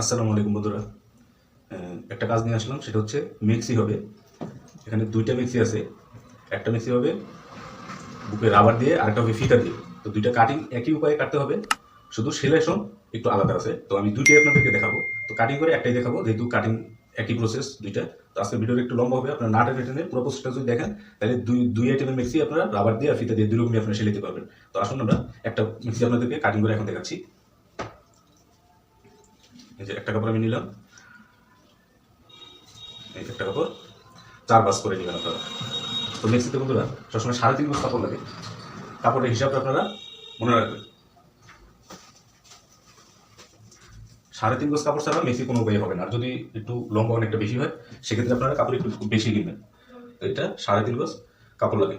আসসালামু আলাইকুম বন্ধুরা। একটা কাজ নিয়ে আসলাম, সেটা হচ্ছে মিক্সি হবে। এখানে দুইটা মিক্সি আছে। একটা মিক্সি হবে বুকে রাবার দিয়ে, আরেকটা হবে ফিতা দিয়ে। তো দুইটা কাটিং একই উপায়ে কাটতে হবে। শুধু সেলেশন একটু আলাদা আছে। তো আমি দুইটাই আপনাদেরকে দেখাবো। তো কাটিং করে একটাই দেখাবো, যেহেতু কাটিং একই প্রসেস দুইটা। তো আজকে ভিডিওটা একটু লম্বা হবে। আপনার নাট টেনে পুরো প্রসেসটা যদি দেখেন, তাহলে দুই দুই আইটেমের মিক্সি আপনারা রাবার দিয়ে আর ফিতা দিয়ে দুই রকমই আপনারা সেলাইতে পারবেন। তো আসুন আমরা একটা মিক্সি আপনাদেরকে কাটিং করে এখন দেখাচ্ছি। এই যে একটা কাপড় আমি নিলাম। এই একটা কাপড়, চার বাস করে নেবেন আপনারা। তো মিক্সিতে বন্ধুরা, সবসময় সাড়ে তিন বাস কাপড় লাগে। কাপড়ের হিসাবটা আপনারা মনে রাখবেন। সাড়ে তিন গজ কাপড় ছাড়া মিক্সি কোনো উপায় হবে না। আর যদি একটু লম্বা অনেকটা বেশি হয়, সেক্ষেত্রে আপনারা কাপড় একটু বেশি কিনবেন। এটা সাড়ে তিন গজ কাপড় লাগে।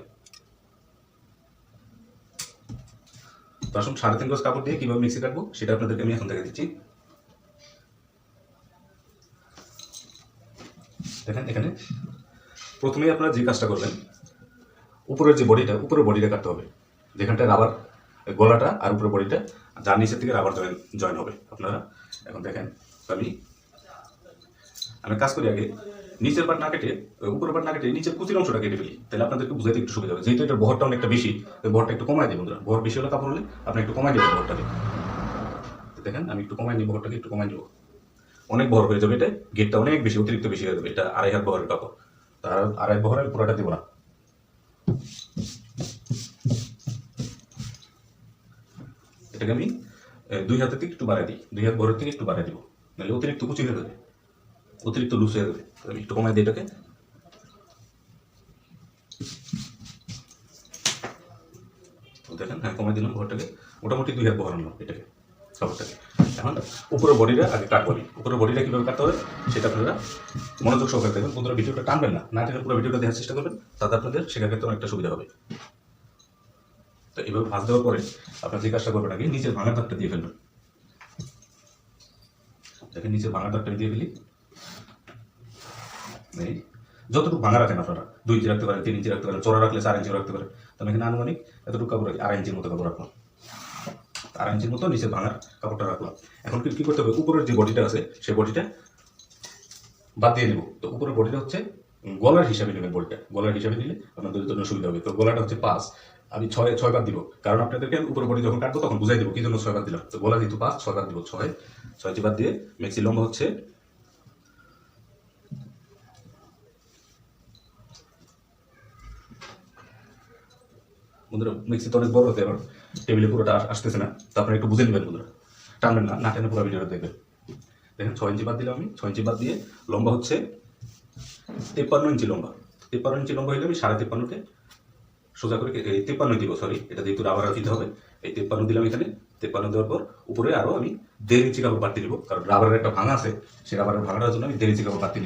তো আসুন, সাড়ে তিন গজ কাপড় দিয়ে কীভাবে মিক্সি কাটবো, সেটা আপনাদেরকে আমি এখন দেখে দিচ্ছি। দেখেন এখানে। প্রথমেই আপনারা যে কাজটা করবেন, উপরের যে বডিটা, উপরের বডিটা কাটতে হবে। যেখানটা রাবার গলাটা আর উপরের বডিটা, যার নিচের থেকে রাবার জয়েন জয়েন হবে। আপনারা এখন দেখেন, আমি আমি কাজ করি আগে। নিচের পাট না কেটে উপরের পাট না কেটে নিচের কুচির অংশটা কেটে ফেলি। তাহলে আপনাদেরকে বুঝাইতে একটু সুবিধা হবে। যেহেতু এটার বহরটা অনেকটা বেশি বহরটা একটু কমাই দিই বন্ধুরা। বহর বেশি হলে কাপড় হলে আপনি একটু কমাই দেবেন বহরটাকে। দেখেন, আমি একটু কমাই নিই বহরটাকে একটু কমাই নেব। অনেক বহর হয়ে যাবে এটা গেটটা অনেক বেশি, অতিরিক্ত বেশি হয়ে যাবে, এটা আড়াই হাত বহরের কাপড়। তার আড়াই বহর আমি পুরোটা দেবো না। এটাকে আমি দুই হাতের থেকে একটু বাড়াই দিই, দুই হাত বহরের থেকে একটু বাড়াই দিব। নাহলে অতিরিক্ত কুচি হয়ে যাবে, অতিরিক্ত লুজ হয়ে যাবে। আমি একটু কমাই দিই এটাকে। দেখেন হ্যাঁ কমাই দিলাম বহরটাকে। মোটামুটি দুই হাত আনলাম এটাকে, কাপড়টাকে। এখন উপরের বডিটা আগে কাটবো আমি উপরের বডিটা কীভাবে কাটতে হবে, সেটা আপনারা মনোযোগ সহকারে দেখবেন। বন্ধুরা, ভিডিওটা টানবেন না। না টেনে পুরো ভিডিওটা দেখার চেষ্টা করবেন, তাতে আপনাদের শেখার ক্ষেত্রে অনেকটা সুবিধা হবে। তো এইভাবে ভাঁজ দেওয়ার পরে আপনার যে কাজটা করবেন আগে, নিচের ভাঙা দাগটা দিয়ে ফেলবেন। দেখেন, নিচের ভাঙা দাগটা দিয়ে ফেলি। এই, যতটুকু ভাঙা রাখেন আপনারা, দুই ইঞ্চি রাখতে পারেন, তিন ইঞ্চি রাখতে পারেন চোরা রাখলে চার ইঞ্চি রাখতে পারেন। তো আমি এখানে আনুমানিক এতটুকু কাপড় আড়াই ইঞ্চির মতো কাপড় রাখলাম। আড়াই ইঞ্চির মতো নিচের ভাঙার কাপড়টা রাখলাম। এখন কি করতে হবে? উপরের যে বডিটা আছে, সেই বডিটা বাদ দিয়ে দিব। তো উপরের বডিটা হচ্ছে গলার হিসাবে নেবেন বডিটা গলার হিসাবে নিলে আপনাদের জন্য সুবিধা হবে। তো গলাটা হচ্ছে পাঁচ। আমি ছয় ছয় বাদ দিব। কারণ আপনাদেরকে আমি উপরের বডি যখন কাটবো তখন বুঝাই দেবো কি জন্য ছয় বাদ দিলাম। তো গলা যেহেতু পাঁচ, ছয় বাদ দিব, ছয়। ছয়টি বাদ দিয়ে মেক্সি লম্বা হচ্ছে বন্ধুরা মিক্সি তো অনেক বড় হতে এবার টেবিলে পুরোটা আসতেছে না। তো একটু বুঝে নেবেন বন্ধুরা। টানবেন না না টেনে পুরো ভিডিওটা দেখবেন দেখেন ছয় ইঞ্চি বাদ দিলাম আমি, ছয় ইঞ্চি বাদ দিয়ে লম্বা হচ্ছে তেপ্পান্ন ইঞ্চি লম্বা। তেপ্পান্ন ইঞ্চি লম্বা হইলে আমি সাড়ে তেপ্পান্নকে সোজা করে এই তেপ্পান্ন দিব সরি এটা যেহেতু রাবার দিতে হবে। এই তেপ্পান্ন দিলাম এখানে, তেপ্পান্ন দেওয়ার পর উপরে আরও আমি দেড় ইঞ্চি কাপড় বাড়তি দিব কারণ রাবারের একটা ভাঙা আছে, সেই রাবারের ভাঙাটার জন্য আমি দেড় ইঞ্চি কাপড় বাড়তি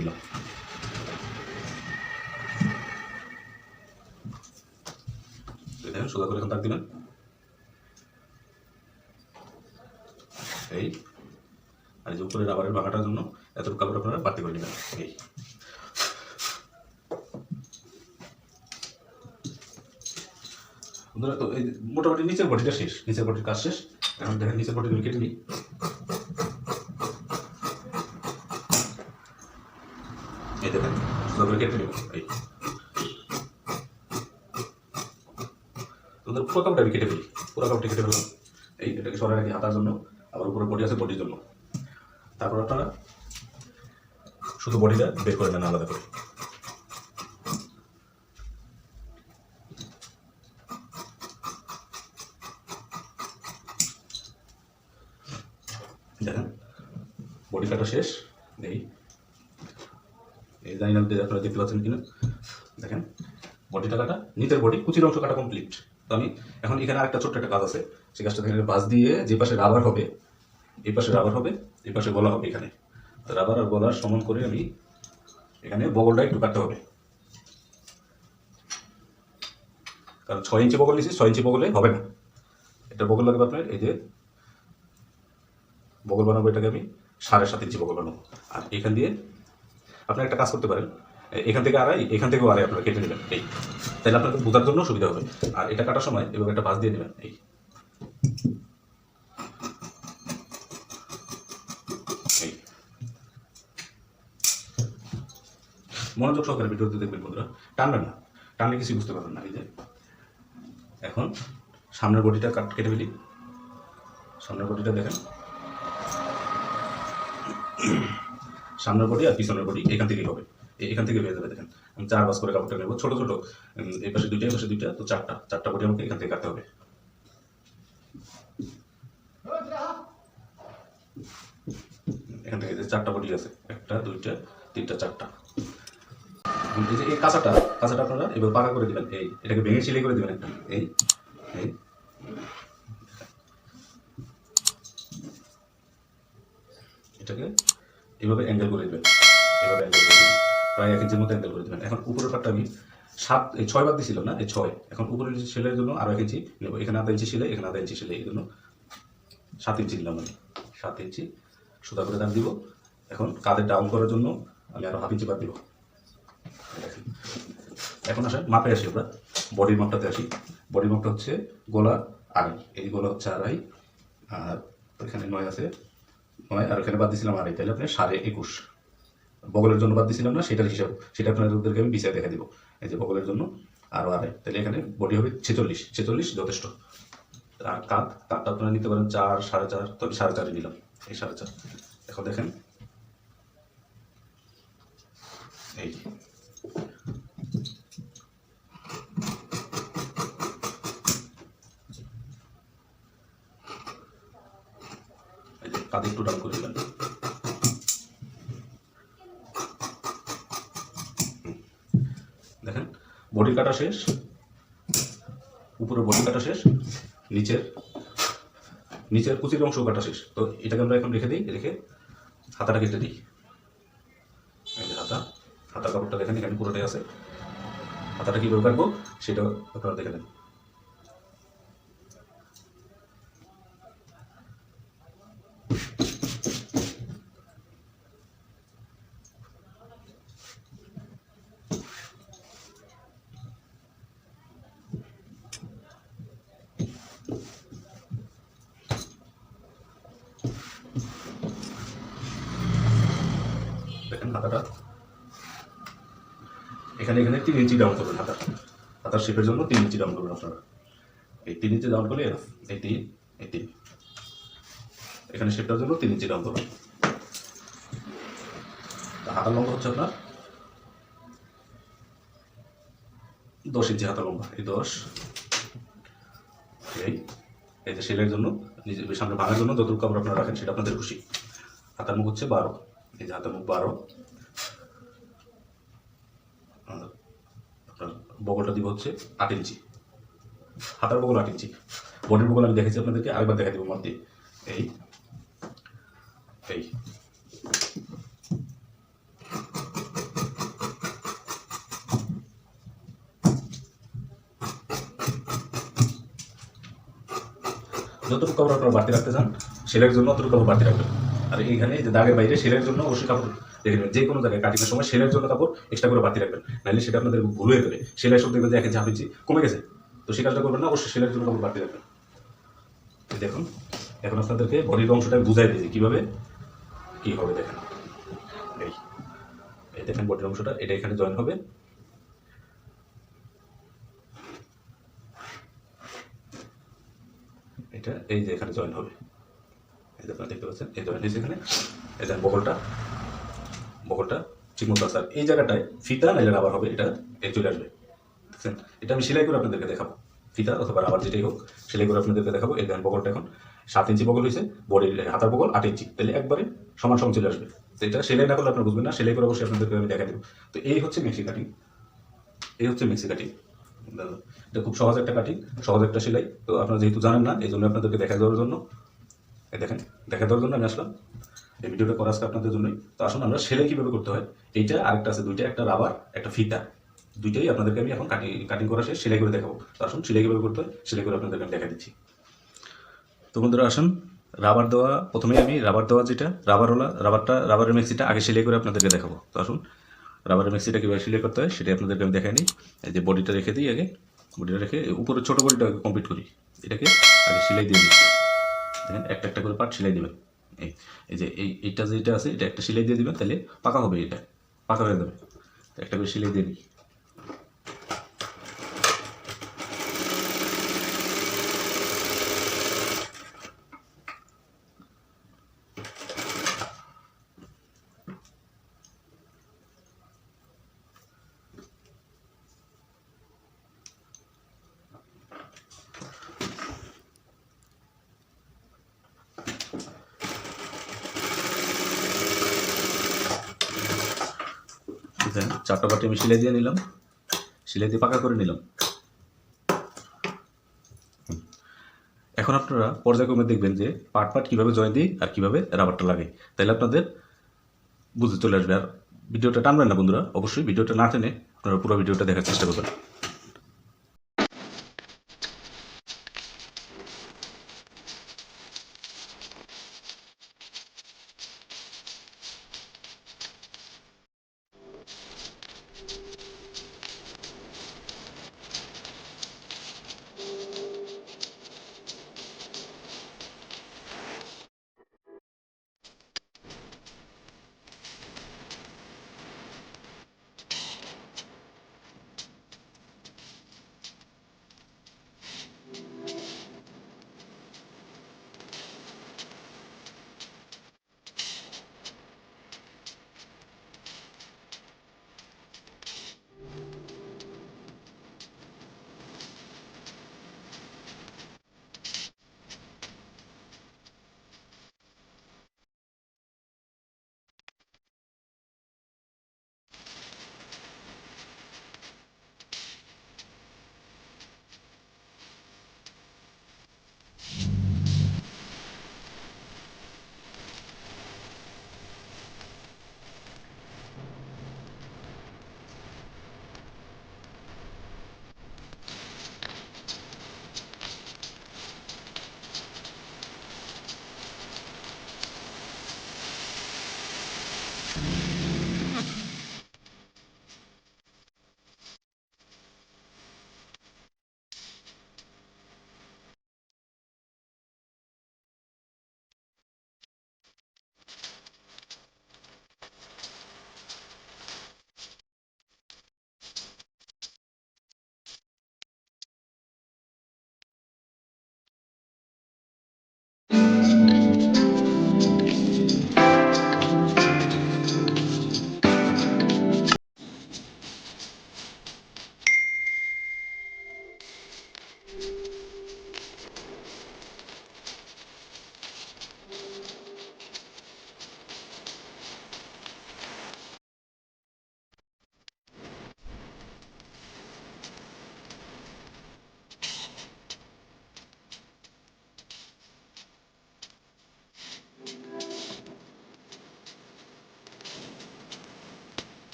দেখেন, সোজা করে এখন তাক দিবেন। এই। আর যে উপরে রাবারের ভাঙাটার জন্য এতটুকু কাপড় আপনারা বাড়তি করে নেবেন। এই। বন্ধুরা, তো এই মোটামুটি নিচের বডিটা শেষ। নিচের বডির কাজ শেষ। এখন দেখেন নিচের আমি কেটে নিই। এই দেখেন সোজা করে কেটে নেব। এই। তোদের পুরো কাপড়টা আমি কেটে ফেলি। পুরো কাপড়টা কেটে ফেললাম। এই, এটাকে সরাই রাখি হাতার জন্য। আবার উপরে বডি আছে বডির জন্য। তারপর আপনারা শুধু বডিটা বের করে নেন আলাদা করে। দেখেন বডি কাটা শেষ এই এই জানি না আপনারা দেখতে পাচ্ছেন কিনা? দেখেন বডিটা কাটা, নিচের বডি কুচির অংশ কাটা কমপ্লিট তো আমি এখন এখানে আরেকটা ছোট্ট একটা কাজ আছে। সেই কাজটা এখানে বাস দিয়ে যে পাশে রাবার হবে এই পাশে রাবার হবে, এই পাশে গলা হবে এখানে। রাবার আর গলার সমান করে আমি এখানে বগলটা একটু কাটতে হবে। কারণ ছয় ইঞ্চি বগল নিয়েছি ছয় ইঞ্চি বগলে হবে না। এটা বগল লাগবে আপনার, এই যে বগল বানাবো এটাকে আমি, সাড়ে সাত ইঞ্চি বগল বানাবো। আর এখান দিয়ে আপনি একটা কাজ করতে পারেন, এখান থেকে আড়াই, এখান থেকেও আড়াই আপনারা কেটে নেবেন, এই। তাহলে আপনাদের বোঝার জন্য সুবিধা হবে। আর এটা কাটার সময় এভাবে একটা বাস দিয়ে নেবেন, এই। মনোযোগ সহকারে ভিডিওতে দেখবেন বন্ধুরা। টানবেন না। টানলে কিছু বুঝতে পারবেন না, এই যে। এখন সামনের বডিটা কাট কেটে ফেলি। সামনের বডিটা দেখেন। সামনের বডি আর পিছনের বডি এখান থেকেই হবে। এখান থেকে হয়ে যাবে, দেখেন। আমি চার বাস করে কাপড়টা নেব। ছোটো ছোটো এই পাশে দুইটা, এই পাশে দুইটা, তো চারটা। চারটা বডি আমাকে এখান থেকে কাটতে হবে। এখান থেকে চারটা বডি আছে, একটা, দুইটা, তিনটা, চারটা। এই কাঁচাটা কাঁচাটা আপনারা এবার পাকা করে দিবেন। এই, এটাকে ভেঙে সিলাই করে দিবেন একটা। এই এই। এটাকে এইভাবে অ্যাঙ্গেল করে দেবেন। এইভাবে অ্যাঙ্গেল করে দেবেন। প্রায় এক ইঞ্চির মতো অ্যাঙ্গেল করে দেবেন। এখন উপরের পাটটা আমি সাত, এই ছয় বাদ দিয়েছিল না? এই ছয়। এখন উপরের সেলের জন্য আরও এক ইঞ্চি নেব। এখানে আধা ইঞ্চি সেলাই এখানে আধা ইঞ্চি সেলাই এই জন্য সাত ইঞ্চি নিলাম আমি। সাত ইঞ্চি সুতা করে দাম দিব। এখন কাঁধে ডাউন করার জন্য আমি আরও হাফ ইঞ্চি বাদ দিব। এখন আসেন, মাপে আসি আমরা। বডির মাপটাতে আসি। বডির মাপটা হচ্ছে গোলা আড়াই। এই গোলা হচ্ছে আড়াই, আর এখানে নয় আছে। নয়, আর এখানে বাদ দিয়েছিলাম আড়াই। তাহলে আপনি সাড়ে একুশ। বগলের জন্য বাদ দিয়েছিলাম না, সেটার হিসাব সেটা আপনাদেরকে আমি বিচার দেখা দিব। এই যে বগলের জন্য আরও আড়াই। তাহলে এখানে বডি হবে ছেচল্লিশ। ছেচল্লিশ যথেষ্ট। আর কাঁধ কাঁধটা আপনারা নিতে পারেন চার, সাড়ে চার। তো আমি সাড়ে চারই নিলাম। এই সাড়ে চার। এখন দেখেন এই যে একটু ডাউন করে দিবেন। দেখেন বডি কাটা শেষ, উপরে বডি কাটা শেষ, নিচের নিচের কুচির অংশ কাটা শেষ। তো এটাকে আমরা এখন রেখে দিই, রেখে হাতাটা কেটে দিই। হাতা, হাতার কাপড়টা দেখেন, এখানে পুরোটাই আছে। হাতাটা কীভাবে কাটবো, সেটা আপনারা দেখে নেন দেখেন হাতাটা এখানে এখানে তিন ইঞ্চি ডাউন করবেন হাতা শেপের জন্য তিন ইঞ্চি ডাউন করবেন আপনারা। এই তিন ইঞ্চি ডাউন করলে। এই তিন এই তিন। এখানে শেপটার জন্য তিন ইঞ্চি ডাউন করবেন। হাতার লম্বা হচ্ছে আপনার দশ ইঞ্চি হাতা লম্বা, এই দশ। এই এই যে সেলের জন্য নিজের সামনে ভাঙার জন্য যতটুকু কাপড় আপনারা রাখেন সেটা আপনাদের খুশি। হাতার মুখ হচ্ছে বারো, এই যে হাতার মুখ বারো আর আপনার বগলটা দিব হচ্ছে আট ইঞ্চি। হাতার বগল আট ইঞ্চি। বডির বগল আমি দেখেছি আপনাদেরকে, আরেকবার দেখা দিব মাপ এই এই। যতটুকু কাপড় আপনারা বাড়তি রাখতে চান, সেলের জন্য অতটুকু কাপড় বাড়তি রাখবেন। আর এইখানে যে দাগের বাইরে, সেলের জন্য অবশ্যই কাপড় রেখে যে কোনো জায়গায় কাটিংয়ের সময় সেলের জন্য কাপড় এক্সট্রা করে বাড়তি রাখবেন। নাহলে সেটা আপনাদের ভুল হয়ে যাবে সেলাই সব দেখবেন যে একে কমে গেছে। তো সে কাজটা করবেন না, অবশ্যই সেলের জন্য কাপড় বাড়তি রাখবেন। দেখুন, এখন আপনাদেরকে বডির অংশটা বুঝাই দিয়েছি। কীভাবে? কী হবে দেখেন। এই এই দেখেন বডির অংশটা, এটা এখানে জয়েন হবে। এটা এই যে এখানে জয়েন হবে। এই যে আপনারা দেখতে পাচ্ছেন, এই জয়েন হয়েছে এখানে। এই বগলটা ঠিক মতো আছে আর এই জায়গাটায় ফিতা, নাইলে রাবার হবে, এটা চলে আসবে। দেখছেন? এটা আমি সেলাই করে আপনাদেরকে দেখাবো। ফিতা অথবা রাবার যেটাই হোক, সেলাই করে আপনাদেরকে দেখাবো। এই দেখেন বগলটা এখন সাত ইঞ্চি বগল হয়েছে, বডির হাতার বগল আট ইঞ্চি। তাহলে একবারে সমান সমান চলে আসবে। তো এটা সেলাই না করলে আপনারা বুঝবেন না, সেলাই করে অবশ্যই আপনাদেরকে আমি দেখা দেবো। তো এই হচ্ছে মেক্সি কাটিং। এই হচ্ছে মেক্সি কাটিং। এটা খুব সহজ একটা কাটিং, সহজ একটা সেলাই। তো আপনারা যেহেতু জানেন না, এই জন্য আপনাদেরকে দেখা দেওয়ার জন্য। দেখেন দেখা দেওয়ার জন্য আমি আসলাম। এই ভিডিওটা করা আজকে আপনাদের জন্যই। তো আসুন আমরা সেলাই কীভাবে করতে হয়? এইটা আরেকটা আছে, দুইটা, একটা রাবার একটা ফিতা দুইটাই আপনাদেরকে আমি এখন কাটিং কাটিং করা শেষ, সেলাই করে দেখাবো। তো আসুন, সেলাই কীভাবে করতে হয়, সেলাই করে আপনাদেরকে আমি দেখা দিচ্ছি। তো বন্ধুরা, আসুন রাবার দেওয়া প্রথমে আমি রাবার দেওয়া যেটা রাবার রাবারওয়ালা রাবারটা রাবারের মেক্সিটা আগে সেলাই করে আপনাদেরকে দেখাবো। তো আসুন রাবারের মেক্সিটা কীভাবে সেলাই করতে হয়, সেটাই আপনাদেরকে আমি দেখাই নিই এই যে বডিটা রেখে দিই আগে বডিটা রেখে উপরে ছোটো বডিটা কমপ্লিট করি। এটাকে আগে সেলাই দিয়ে দিই দেখেন, একটা একটা করে পার্ট সেলাই দেবেন। এই এই যে এই, এইটা যেটা আছে, এটা একটা সেলাই দিয়ে দিবেন, তাহলে পাকা হবে এটা। পাকা হয়ে যাবে। একটা করে সেলাই দিয়ে দিই ঠিক আছে চারটা বাটি আমি সেলাই দিয়ে নিলাম। সেলাই দিয়ে পাকা করে নিলাম। এখন আপনারা পর্যায়ক্রমে দেখবেন যে পার্ট পার্ট কীভাবে জয়েন দিই আর কীভাবে রাবারটা লাগে। তাহলে আপনাদের বুঝতে চলে আসবে। আর ভিডিওটা টানবেন না বন্ধুরা, অবশ্যই ভিডিওটা না টেনে আপনারা পুরো ভিডিওটা দেখার চেষ্টা করবেন।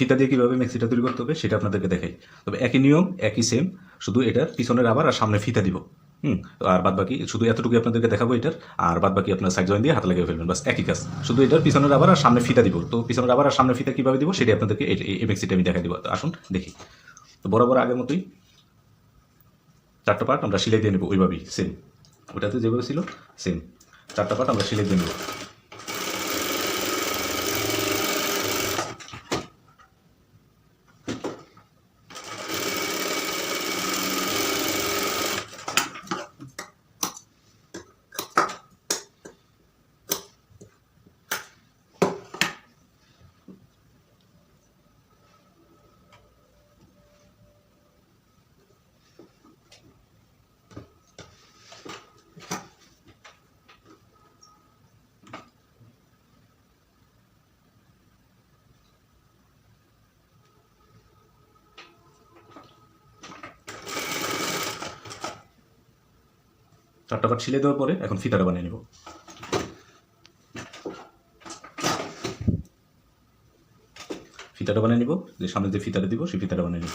ফিতা দিয়ে কীভাবে মেক্সিটা তৈরি করতে হবে সেটা আপনাদেরকে দেখাই। তবে একই নিয়ম, একই সেম শুধু এটার পিছনের আবার আর সামনে ফিতা দিব। হুম, আর বাদ বাকি শুধু এতটুকু আপনাদেরকে দেখাবো এটার, আর বাদ বাকি আপনার সাইড জয়েন দিয়ে হাত লাগিয়ে ফেলবেন, বাস একই কাজ। শুধু এটার পিছনের আবার আর সামনে ফিতা দিব। তো পিছনের আবার আর সামনে ফিতা কীভাবে দিব সেটা আপনাদেরকে এই মেক্সিটা আমি দেখাই দিব। তো আসুন, দেখি। তো বরাবর আগের মতোই চারটা পার্ট আমরা সিলাই দিয়ে নেব, ওইভাবেই সেম ওটাতে যেভাবে ছিল সেম চারটা পার্ট আমরা সিলাই দিয়ে নেব। চারটা পাট ছিলে দেওয়ার পরে এখন ফিতাটা বানিয়ে নেব। ফিতাটা বানিয়ে নিব, যে সামনে যে ফিতাটা দিব, সেই ফিতাটা বানিয়ে নিব।